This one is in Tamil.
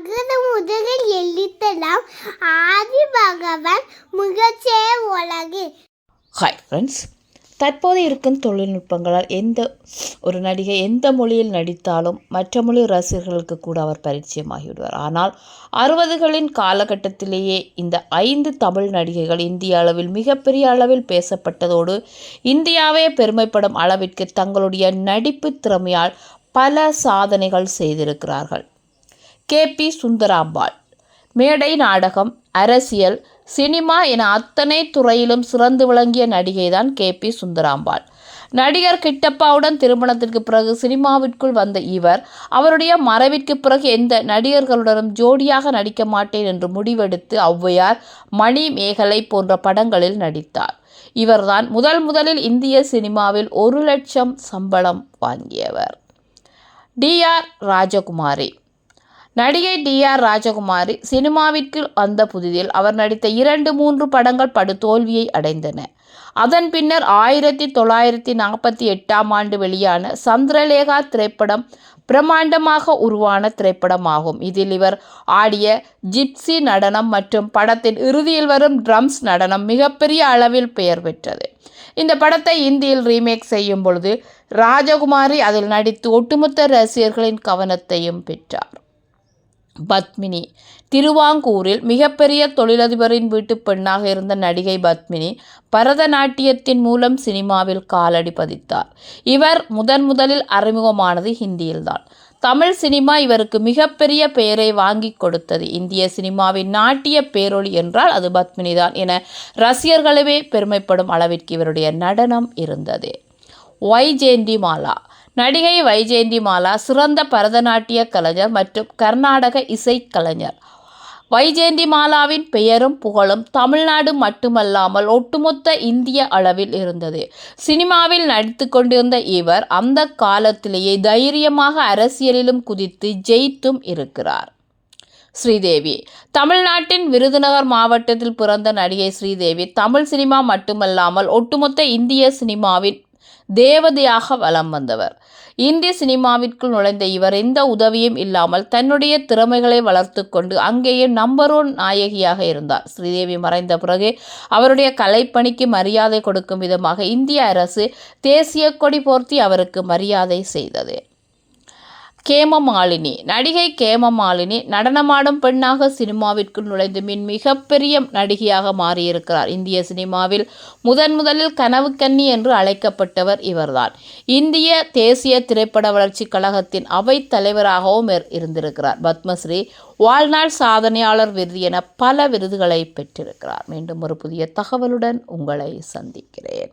அகர முதலில் எழுத்தலாம் ஆதி பகவான் முகச்சே உலகு ஹாய் ஃப்ரெண்ட்ஸ் தற்போது இருக்கும் தொழில்நுட்பங்களால் எந்த ஒரு நடிகை எந்த மொழியில் நடித்தாலும் மற்ற மொழி ரசிகர்களுக்கு கூட அவர் பரிச்சயமாகிவிடுவார் ஆனால் அறுபதுகளின் காலகட்டத்திலேயே இந்த ஐந்து தமிழ் நடிகைகள் இந்திய அளவில் மிகப்பெரிய அளவில் பேசப்பட்டதோடு இந்தியாவே பெருமைப்படும் அளவிற்கு தங்களுடைய நடிப்பு திறமையால் பல சாதனைகள் செய்திருக்கிறார்கள் கே பி சுந்தராம்பாள். மேடை நாடகம் அரசியல் சினிமா என அத்தனை துறையிலும் சிறந்து விளங்கிய நடிகைதான் கே பி சுந்தராம்பாள். நடிகர் கிட்டப்பாவுடன் திருமணத்திற்கு பிறகு சினிமாவிற்குள் வந்த இவர் அவருடைய மறைவிற்கு பிறகு எந்த நடிகர்களுடனும் ஜோடியாக நடிக்க மாட்டேன் என்று முடிவெடுத்து ஔவையார் மணி மேகலை போன்ற படங்களில் நடித்தார். இவர்தான் முதல் முதலில் இந்திய சினிமாவில் ஒரு லட்சம் சம்பளம் வாங்கியவர். T R Rajakumari. நடிகை டி ஆர் ராஜகுமாரி சினிமாவிற்கு வந்த புதிதில் அவர் நடித்த இரண்டு மூன்று படங்கள் படு தோல்வியை அடைந்தன. அதன் பின்னர் ஆயிரத்தி தொள்ளாயிரத்தி நாற்பத்தி எட்டாம் ஆண்டு வெளியான சந்திரலேகா திரைப்படம் பிரம்மாண்டமாக உருவான திரைப்படமாகும். இதில் இவர் ஆடிய ஜிப்சி நடனம் மற்றும் படத்தின் இறுதியில் வரும் ட்ரம்ஸ் நடனம் மிகப்பெரிய அளவில் பெயர் பெற்றது. இந்த படத்தை இந்தியில் ரீமேக் செய்யும் பொழுது ராஜகுமாரி அதில் நடித்து ஒட்டுமொத்த ரசிகர்களின் கவனத்தையும் பெற்றார். பத்மினி. திருவாங்கூரில் மிகப்பெரிய தொழிலதிபரின் வீட்டு பெண்ணாக இருந்த நடிகை பத்மினி பரதநாட்டியத்தின் மூலம் சினிமாவில் காலடி பதித்தார். இவர் முதன் முதலில் அறிமுகமானது ஹிந்தியில்தான். தமிழ் சினிமா இவருக்கு மிகப்பெரிய பெயரை வாங்கி கொடுத்தது. இந்திய சினிமாவின் நாட்டிய பேரொளி என்றால் அது பத்மினி தான் என ரசிகர்களவே பெருமைப்படும் அளவிற்கு இவருடைய நடனம் இருந்தது. வைஜெயந்தி மாலா நடிகை வைஜெயந்தி மாலா சிறந்த பரதநாட்டிய கலைஞர் மற்றும் கர்நாடக இசைக்கலைஞர் வைஜெயந்தி மாலாவின் பெயரும் புகழும் தமிழ்நாடு மட்டுமல்லாமல் ஒட்டுமொத்த இந்திய அளவில் இருந்தது. சினிமாவில் நடித்து கொண்டிருந்த இவர் அந்த காலத்திலேயே தைரியமாக அரசியலிலும் குதித்து ஜெயித்தும் இருக்கிறார். ஸ்ரீதேவி. தமிழ்நாட்டின் விருதுநகர் மாவட்டத்தில் பிறந்த நடிகை ஸ்ரீதேவி தமிழ் சினிமா மட்டுமல்லாமல் ஒட்டுமொத்த இந்திய சினிமாவின் தேவதையாக வலம் வந்தவர். இந்திய சினிமாவிற்குள் நுழைந்த இவர் எந்த உதவியும் இல்லாமல் தன்னுடைய திறமைகளை வளர்த்து கொண்டு அங்கேயே நம்பர் ஒன் நாயகியாக இருந்தார். ஸ்ரீதேவி மறைந்த பிறகு அவருடைய கலைப்பணிக்கு மரியாதை கொடுக்கும் விதமாக இந்திய அரசு தேசிய கொடி போர்த்தி அவருக்கு மரியாதை செய்தது. கேமமாலினி. நடிகை கேமமாலினி நடனமாடும் பெண்ணாக சினிமாவிற்குள் நுழைந்து மின் மிகப்பெரிய நடிகையாக மாறியிருக்கிறார். இந்திய சினிமாவில் முதன் முதலில் கனவு கன்னி என்று அழைக்கப்பட்டவர் இவர்தான். இந்திய தேசிய திரைப்பட வளர்ச்சி கழகத்தின் அவைத் தலைவராகவும் இருந்திருக்கிறார். பத்மஸ்ரீ வாழ்நாள் சாதனையாளர் விருது என பல விருதுகளை பெற்றிருக்கிறார். மீண்டும் ஒரு புதிய தகவலுடன் உங்களை சந்திக்கிறேன்.